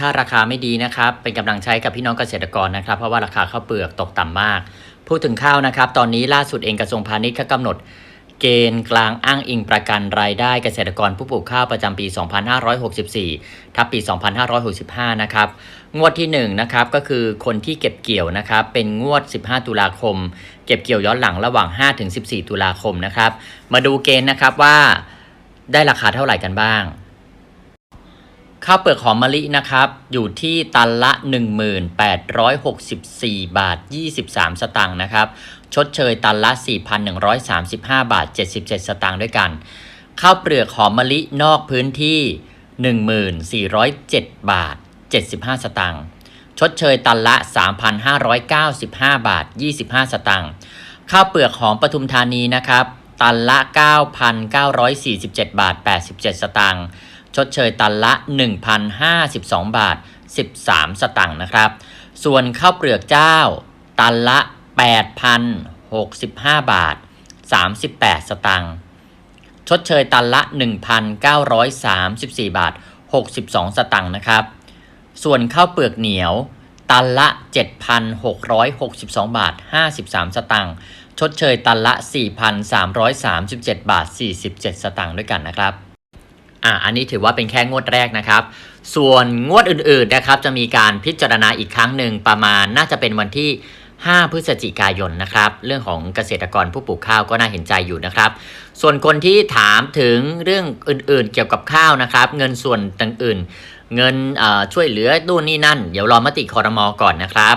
ค่าราคาไม่ดีนะครับ เป็นกำลังใจกับพี่น้องเกษตรกรนะครับ เพราะว่าราคาข้าวเปลือกตกต่ำมาก พูดถึงข้าวนะครับ ตอนนี้ล่าสุดเองกระทรวงพาณิชย์ก็กำหนด เกณฑ์กลางอ้างอิงประกันรายได้เกษตรกรผู้ปลูกข้าวประจำปี 2564 ทับปี 2565 นะครับ งวดที่ 1 นะครับ ก็คือคนที่เก็บเกี่ยวนะครับ เป็นงวด 15 ตุลาคม เก็บเกี่ยวย้อนหลังระหว่าง 5-14 ตุลาคมนะครับ มาดูเกณฑ์นะครับว่าได้ราคาเท่าไหร่กันบ้าง ข้าวเปลือกหอมมะลินะครับ อยู่ที่ตันละ 1864 บาท 23 สตางค์นะครับ ชดเชยตันละ 4,135 บาท 77 สตางค์ด้วยกัน ข้าวเปลือกหอมมะลินอกพื้นที่ 1407 บาท 75 สตางค์ชดเชยตันละ 3,595 บาท 25 สตางค์ข้าวเปลือกหอมปทุมธานีนะครับ ตันละ 9,947 บาท 87 สตางค์ ชดเชยตันละ 1,052 บาท 13 สตางค์นะครับ ส่วนข้าวเปลือกเจ้า ตันละ 8,065 บาท 38 สตางค์ชดเชยตันละ 1,934 บาท 62 สตางค์นะครับ ส่วนข้าวเปลือกเหนียว ตันละ 7,662 บาท 53 สตางค์ชดเชยตันละ 4,337 บาท 47 สตางค์ด้วยกันนะครับ อ่าอันนี้ถือว่าเป็นแค่งวดแรกนะครับ ส่วนงวดอื่นๆนะครับ จะมีการพิจารณาอีกครั้งหนึ่งประมาณน่าจะเป็นวันที่ 5 พฤศจิกายนนะครับ เรื่องของเกษตรกรผู้ปลูกข้าวก็น่าเห็นใจอยู่นะครับ ส่วนคนที่ถามถึงเรื่องอื่นๆ เกี่ยวกับข้าวนะครับ เงินส่วนต่างๆเงินเอ่อช่วยเหลือนู่นนี่นั่น เดี๋ยวรอมติคอรมอก่อนนะครับ